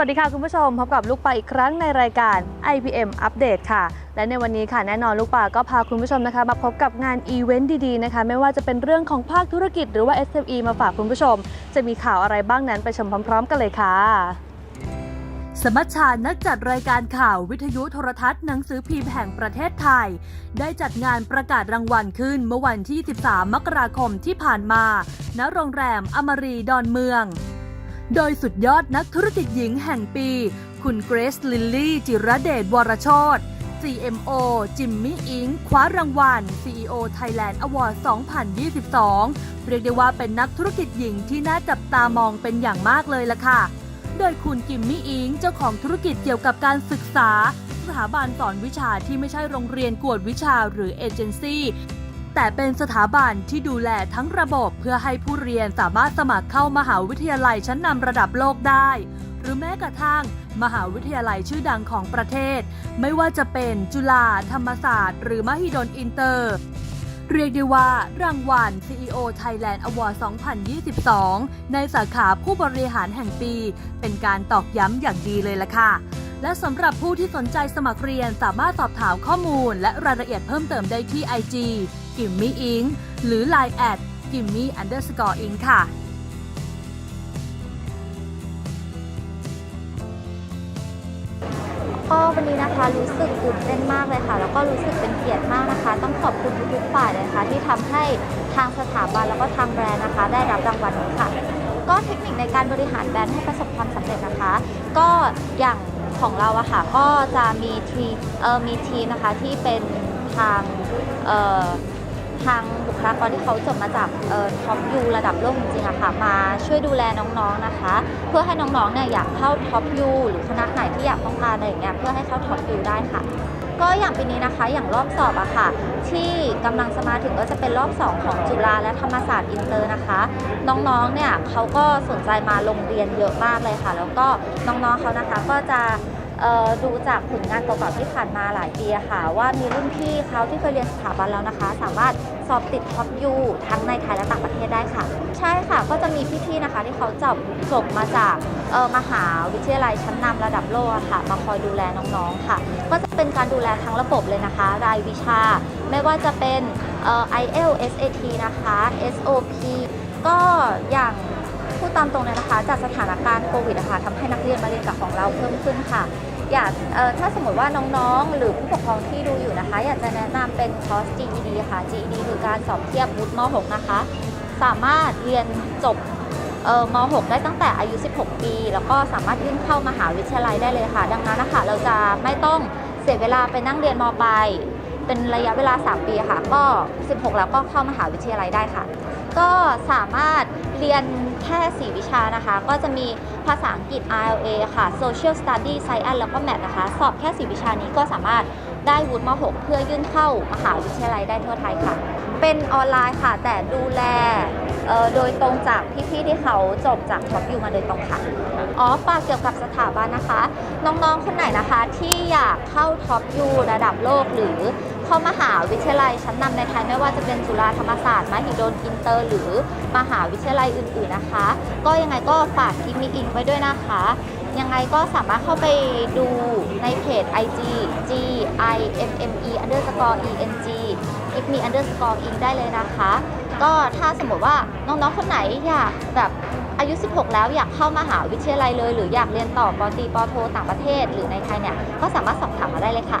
วัสดีค่ะคุณผู้ชมพบกับลูกปลาอีกครั้งในรายการ IPM Update ค่ะ และในวันนี้ค่ะแน่นอนลูกปลาก็พาคุณผู้ชมนะคะ มาพบกับงานอีเวนต์ดีๆนะคะ ไม่ว่าจะเป็นเรื่องของภาคธุรกิจหรือว่า SME มาฝากคุณผู้ชม จะมีข่าวอะไรบ้างนั้นไปชมพร้อม ๆ กันเลยค่ะสมัชชานักจัดรายการข่าววิทยุโทรทัศน์หนังสือพิมพ์แห่งประเทศไทย ได้จัดงานประกาศรางวัลขึ้นเมื่อวันที่ 13 มกราคมที่ผ่านมา ณ โรงแรมอมรีดอนเมือง โดยสุดยอดนักธุรกิจหญิงแห่งปี คุณเกรซลิลลี่จิระเดชวรโชต CMO จิมมี่อิงคว้ารางวัล CEO Thailand Award 2022 เรียกได้ว่าเป็นนักธุรกิจหญิงที่น่าจับตามองเป็นอย่างมากเลยล่ะค่ะ โดยคุณกิมมี่อิงเจ้าของธุรกิจเกี่ยวกับการศึกษา สถาบันสอนวิชาที่ไม่ใช่โรงเรียนกวดวิชาหรือเอเจนซี่ แต่เป็นสถาบันที่ดูแลทั้งระบบเพื่อให้ผู้เรียนสามารถสมัครเข้ามหาวิทยาลัยชั้นนำระดับโลกได้ หรือแม้กระทั่ง มหาวิทยาลัยชื่อดังของประเทศ ไม่ว่าจะเป็นจุฬาธรรมศาสตร์ หรือมหิดลอินเตอร์ เรียกได้ว่ารางวัล CEO Thailand Award 2022 ในสาขาผู้บริหารแห่งปี เป็นการตอกย้ำอย่างดีเลยล่ะค่ะและสำหรับผู้ที่สนใจสมัครเรียนสามารถสอบถามข้อมูลและรายละเอียดเพิ่มเติมได้ที่ IG กิมมี่อิงหรือ Line แอดกิมมี่ underscore อิงค่ะก็วันนี้นะคะรู้สึกตื่นเต้นมากเลยค่ะ แล้วก็รู้สึกเป็นเกียรติมากนะคะ ต้องขอบคุณทุกๆฝ่ายเลยนะคะที่ทำให้ทางสถาบันแล้วก็ทางแบรนด์นะคะ ได้รับรางวัลนี้ค่ะ ก็เทคนิคในการบริหารแบรนด์ให้ประสบความสำเร็จนะคะ ก็อย่างของเราอะค่ะก็จะมีทีเอ่อมีทีนะคะที่เป็นทางเอ่อ ทางบุคลากรที่เขาจบมาจากท็อปยูระดับโลกจริงๆอะค่ะ มาช่วยดูแลน้องๆนะคะ เพื่อให้น้องๆเนี่ยอยากเข้าท็อปยูหรือคณะไหนที่อยากต้องการอะไรอย่างเงี้ยเพื่อให้เข้าท็อปยูได้ค่ะก็อย่างปีนี้นะคะอย่างรอบสอบอะค่ะ ที่กำลังจะมาถึงก็จะเป็นรอบ 2 ของจุฬาและธรรมศาสตร์อินเตอร์นะคะ น้องๆเนี่ยเขาก็สนใจมาลงเรียนเยอะมากเลยค่ะ แล้วก็น้องๆเขานะคะก็จะ ดูจากผลงานเก่าๆที่ผ่านมาหลายปีค่ะ ว่ามีรุ่นพี่เขาที่เคยเรียนสถาบันแล้วนะคะ สามารถสอบติดท็อปยูทั้งในไทยและต่างประเทศได้ค่ะ ใช่ค่ะก็จะมีพี่ๆนะคะ ที่เขาจบจบมาจากมหาวิทยาลัยชั้นนำระดับโลกค่ะ มาคอยดูแลน้องๆค่ะ ก็จะเป็นการดูแลทั้งระบบเลยนะคะ รายวิชา ไม่ว่าจะเป็น IELTS SAT นะคะ SOP ก็อย่าง พูดตามตรงเลยนะคะ จากสถานการณ์โควิดนะคะทำให้นักเรียนมาเรียนกับของเราเพิ่มขึ้นค่ะ อยากถ้าสมมติว่าน้องๆ หรือผู้ปกครองที่ดูอยู่นะคะ อยากจะแนะนำเป็นคอร์ส GED ค่ะ GED คือการสอบเทียบวุฒิม .6 นะคะ สามารถเรียนจบม .6 ได้ตั้งแต่อายุ 16 ปี แล้วก็สามารถยื่นเข้ามหาวิทยาลัยได้เลยค่ะ ดังนั้นนะคะเราจะไม่ต้องเสียเวลาไปนั่งเรียนมปลายเป็นระยะเวลา 3 ปีค่ะ ก็ 16 แล้วก็เข้ามหาวิทยาลัยได้ค่ะ ก็สามารถเรียนแค่ 4 วิชานะคะ ก็จะมีภาษาอังกฤษ ILA ค่ะ Social Study Science แล้วก็ Math นะคะ สอบแค่ 4 วิชานี้ก็สามารถได้วุฒิม .6 เพื่อยื่นเข้ามหาวิทยาลัยได้ทั่วไทยค่ะ เป็นออนไลน์ค่ะ แต่ดูแลโดยตรงจากพี่ๆที่เขาจบจากท็อปยูมาโดยตรงค่ะ อ๋อฝากเกี่ยวกับสถาบันนะคะ น้องๆ คนไหนนะคะที่อยากเข้าท็อปยูระดับโลกหรือ เข้ามหาวิทยาลัยชั้นนำในไทยไม่ว่าจะเป็นจุฬาธรรมศาสตร์มหิดลอินเตอร์ หรือมหาวิทยาลัยอื่น ๆนะคะ ก็ยังไงก็ฝากกิมมีอิงไว้ด้วยนะคะ ยังไงก็สามารถเข้าไปดูในเพจ IG G I M M E underscore E N G give me underscore in ได้เลยนะคะ ก็ถ้าสมมติว่าน้องๆคนไหนอยากแบบอายุ 16 แล้วอยากเข้ามหาวิทยาลัยเลย หรืออยากเรียนต่อปอตีปอโท ต่างประเทศ หรือในไทยเนี่ย ก็สามารถสอบถามมาได้เลยค่ะ